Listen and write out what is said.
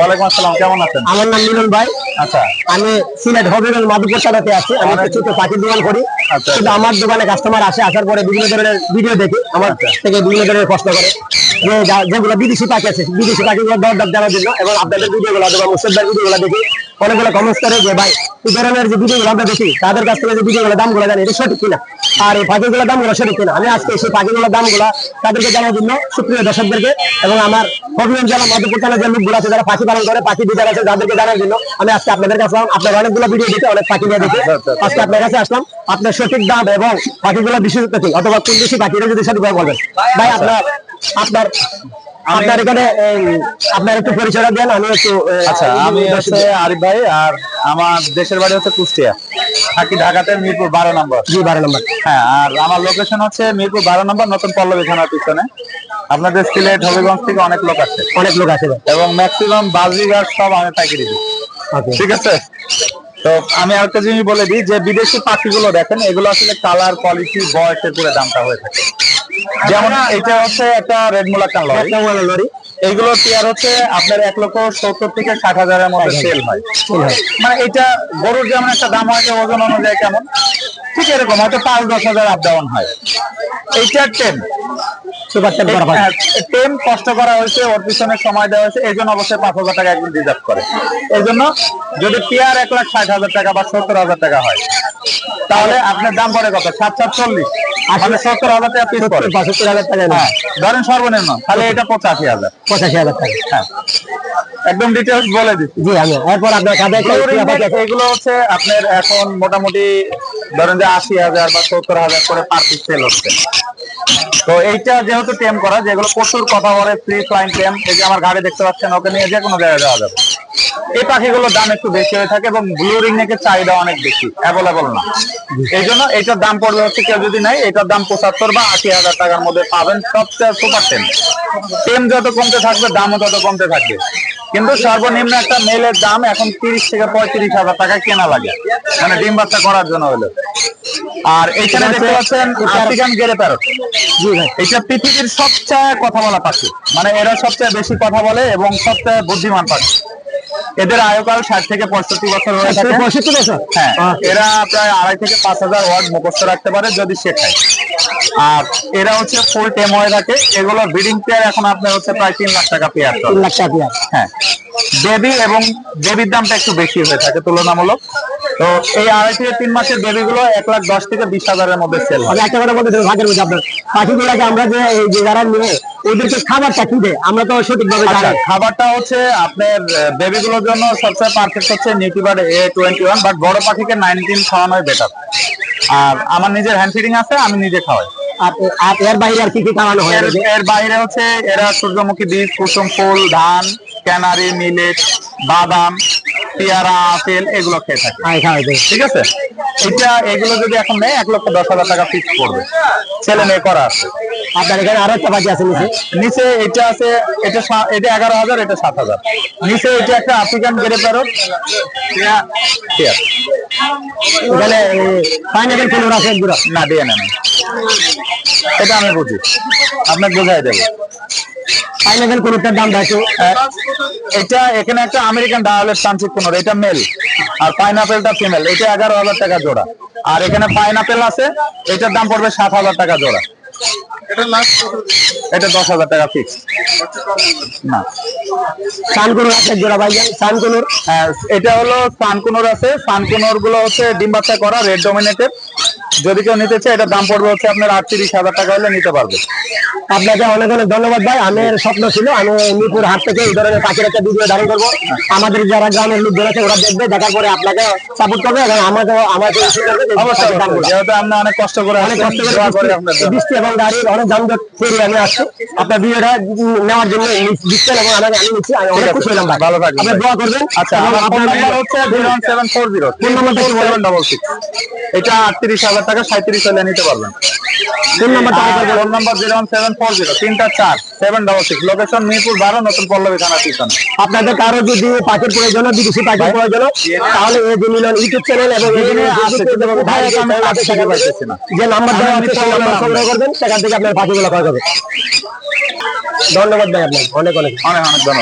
ওয়ালাইকুম আসসালাম কেমন আছেন? আমার নাম মিলন ভাই। আচ্ছা। আমি সিলেট হবিগঞ্জ মাধুপুর সাদাতে আছি। আমি একটা ছোট পাখির দোকান করি। আচ্ছা। কিন্তু আমার দোকানে কাস্টমার আসে আসার পরে বিভিন্ন ধরনের ভিডিও দেখি। আমার থেকে বিভিন্ন ধরনের প্রশ্ন করে। যে যেগুলো বিদেশি পাখি আছে বিদেশি পাখিগুলো দর দাম জানার জন্য এবং আপনাদের ভিডিওগুলো অথবা মুর্শিদার ভিডিওগুলো দেখি অনেকগুলো কমেন্টস করে যে ভাই এই ধরনের যে ভিডিওগুলো আমরা দেখি তাদের কাছ থেকে যে ভিডিওগুলো দামগুলো জানি এটা সঠিক কিনা? আর এই পাখিগুলোর দামগুলো সঠিক কিনা? আমি আজকে সেই পাখিগুলোর দামগুলো তাদেরকে জানার জন্য সুপ্রিয় দর্শকদেরকে এবং আমার হবিগঞ্জ জেলা মধ্যপুর থানার যে লোকগুলো আছে যারা পাখি পালন করে পাখি বিচার আছে তাদেরকে জানার জন্য আমি আজকে আপনাদের কাছে আসলাম। আপনার অনেকগুলো ভিডিও দেখে অনেক পাখি নিয়ে দেখি আজকে আপনার কাছে আসলাম। আপনার সঠিক দাম এবং পাখিগুলো বিশেষত কি? অথবা কোন দেশি পাখিরা যদি সঠিকভাবে বলবেন ভাই আপনার আপনার আপনার এখানে আপনার একটু পরিচয় দেন আমি একটু আচ্ছা আমি হচ্ছে আরিফ ভাই আর আমার দেশের বাড়ি হচ্ছে কুষ্টিয়া। থাকি ঢাকাতে মিরপুর বারো নম্বর। জি বারো নম্বর। হ্যাঁ আর আমার লোকেশন হচ্ছে মিরপুর বারো নম্বর নতুন পল্লবী থানার পিছনে। আপনাদের সিলেট হবিগঞ্জ থেকে অনেক লোক আছে অনেক লোক আছে এবং ম্যাক্সিমাম বাজিগার সব আমি পাইকারি দিই। ঠিক আছে? তো আমি আরেকটা জিনিস বলে দিই যে বিদেশি পাখিগুলো দেখেন এগুলো আসলে কালার কোয়ালিটি বয়সের করে দামটা হয়ে থাকে। যেমন এটা হচ্ছে একটা রেড মুলাকান লরি এইগুলো পেয়ার হচ্ছে আপনার এক লক্ষ সত্তর থেকে ষাট হাজারের মধ্যে সেল হয়। মানে এটা গরুর যেমন একটা দাম হয় ওজন অনুযায়ী কেমন? ঠিক এরকম হয়তো পাঁচ দশ হাজার আপ ডাউন হয়। এইটা টেন টেন টেম কষ্ট করা হয়েছে ওর পিছনে সময় দেওয়া হয়েছে এই জন্য অবশ্যই পাঁচ হাজার টাকা একদিন রিজার্ভ করে। এই জন্য যদি পেয়ার এক লাখ ষাট হাজার টাকা বা সত্তর হাজার টাকা হয় তাহলে আপনার দাম পড়ে কত? সাত সাত চল্লিশ মানে সত্তর হাজার টাকা পিস পড়ে। পঁচাত্তর হাজার টাকা না হ্যাঁ ধরেন সর্বনিম্ন তাহলে এটা পঁচাশি হাজার। পঁচাশি হাজার টাকা। হ্যাঁ। একদম ডিটেলস বলে দিচ্ছি। জি আমি এরপর আপনার কাঁধে। এগুলো হচ্ছে আপনার এখন মোটামুটি ধরেন যে আশি হাজার বা সত্তর হাজার করে পার পিস সেল হচ্ছে। তো এইটা যেহেতু টেম করা যেগুলো প্রচুর কথা বলে ফ্রি ফ্লাইং টেম এই যে আমার গাড়ি দেখতে পাচ্ছেন ওকে নিয়ে যে কোনো জায়গায় যাওয়া যাবে। এই পাখিগুলোর দাম একটু বেশি হয়ে থাকে এবং ব্লু রিং নেকের চাহিদা অনেক বেশি অ্যাভেলেবল না। এই জন্য এটার দাম পড়বে হচ্ছে কেউ যদি নাই এটার দাম পঁচাত্তর বা আশি হাজার টাকার মধ্যে পাবেন সবচেয়ে সুপার টেম টেম যত কমতে থাকবে দামও তত কমতে থাকবে। কিন্তু সর্বনিম্ন একটা মেলের দাম এখন তিরিশ থেকে পঁয়ত্রিশ হাজার টাকা কেনা লাগে। মানে ডিম বাচ্চা করার জন্য হলো। আর এখানে দেখতে পাচ্ছেন আফ্রিকান গেরে প্যারট। এটা পৃথিবীর সবচেয়ে কথা বলা পাখি। মানে এরা সবচেয়ে বেশি কথা বলে এবং সবচেয়ে বুদ্ধিমান পাখি। এদের আয়ুকাল ষাট থেকে পঁয়ষট্টি বছর হয়ে থাকে পঁয়ষট্টি বছর? হ্যাঁ এরা প্রায় আড়াই থেকে পাঁচ হাজার ওয়ার্ড মুখস্থ রাখতে পারে যদি শেখায়। আর এরা হচ্ছে ফুল টেম হয়ে থাকে এগুলো ব্রিডিং পেয়ার এখন আপনার হচ্ছে প্রায় তিন লাখ টাকা পেয়ার তিন লাখ টাকা পেয়ার হ্যাঁ। বেবি এবং বেবির দামটা একটু বেশি হয়ে থাকে তুলনামূলক। তো এই আড়াই থেকে তিন মাসের বেবি গুলো এক লাখ দশ থেকে বিশ হাজারের মধ্যে সেল হয়। একটা কথা বলতে ভাগের মধ্যে আপনার পাখিগুলোকে আমরা যে এই যে যারা নিয়ে ওদেরকে খাবারটা কি দেয় আমরা তো সঠিকভাবে আচ্ছা জানি। খাবারটা হচ্ছে আপনার বেবি গুলোর জন্য সবচেয়ে পারফেক্ট হচ্ছে Nutribar A twenty one but বড় পাখিকে নাইনটিন খাওয়ানোই বেটার আর আমার নিজের হ্যান্ড ফিডিং আছে আমি নিজে খাওয়াই। আর এর বাইরে আর কি কি খাওয়ানো হয়? এর বাইরে হচ্ছে এরা সূর্যমুখী বীজ কুসুম ফুল ধান ক্যানারি মিলেট বাদাম পেয়ারা আপেল এগুলো খেয়ে থাকে। ঠিক আছে? এটা এগুলো যদি এখন নেয় এক লক্ষ দশ হাজার টাকা ফিক্স করবে ছেলে মেয়ে করা আছে। আপনার এখানে আরও একটা পাখি আছে নিচে? নিচে এটা আছে এটা এটা এগারো হাজার এটা সাত হাজার। নিচে এটা একটা আফ্রিকান প্যারট এখানে পাইনাপেল আছে না দিয়ে নেন এটা আমি বুঝি। আপনাকে বোঝাই দেবো। পাইনাপেল ফুলের দাম দেখো। এটা এখানে একটা আমেরিকান ডায়ালের সানসিক পনেরো এটা মেল। আর পাইনাপেলটা ফিমেল এটা এগারো হাজার টাকা জোড়া। আর এখানে পাইনাপেল আছে এটার দাম পড়বে সাত হাজার টাকা জোড়া। এটা দশ হাজার টাকা ফিক্স না। সানকুনুর আছে জোড়া ভাইজান সানকুনুর। হ্যাঁ, এটা হলো সানকুনোর আছে। সানকুনোরগুলো হচ্ছে ডিম বাচ্চা করা রেড ডমিনেটেড। যদি কেউ নিতে চায় এটার দাম পড়বে হচ্ছে আপনার আটত্রিশ হাজার টাকা হলে নিতে পারবে। আপনাকে অনেক অনেক ধন্যবাদ ভাই। আমার স্বপ্ন ছিল আমি মিরপুর হাট থেকে এই ধরনের পাখির একটা ভিডিও ধারণ করব। আমাদের যারা গ্রামের লোকজন আছে ওরা দেখবে দেখার পরে আপনাকে সাপোর্ট করবে এবং আমাকে আমাকে। যেহেতু আমরা অনেক কষ্ট করে অনেক কষ্ট করে বৃষ্টি- এবং গাড়ির অনেক যানজট পেরিয়ে আমি আসছি আপনার ভিডিওটা নেওয়ার জন্য দিচ্ছেন এবং আমাকে আমি নিচ্ছি আমি অনেক খুশি হলাম ভাই। ভালো থাকবেন আপনি দোয়া করবেন। আচ্ছা আপনার নাম্বার হচ্ছে zero seven four zero phone নাম্বারটা এটা আটত্রিশ হাজার টাকা সাঁত্রিশ হলে নিতে পারবেন। ফোন নাম্বারটা। Phone number zero one seven four zero তিনটা চার seven double six location Mirpur বারো নতুন পল্লবী থানা পিছনে আপনাদের কারও যদি পাখির প্রয়োজন বিদেশি পাখির প্রয়োজন তাহলে এই যে মিলন ইউটিউব চ্যানেল এবং। যে নাম্বার দেওয়া আমি আছে সেই নাম্বার সংগ্রহ করবেন সেখান থেকে আপনার পাখিগুলো পাওয়া যাবে। ধন্যবাদ ভাই আপনাকে অনেক অনেক। অনেক অনেক ধন্যবাদ।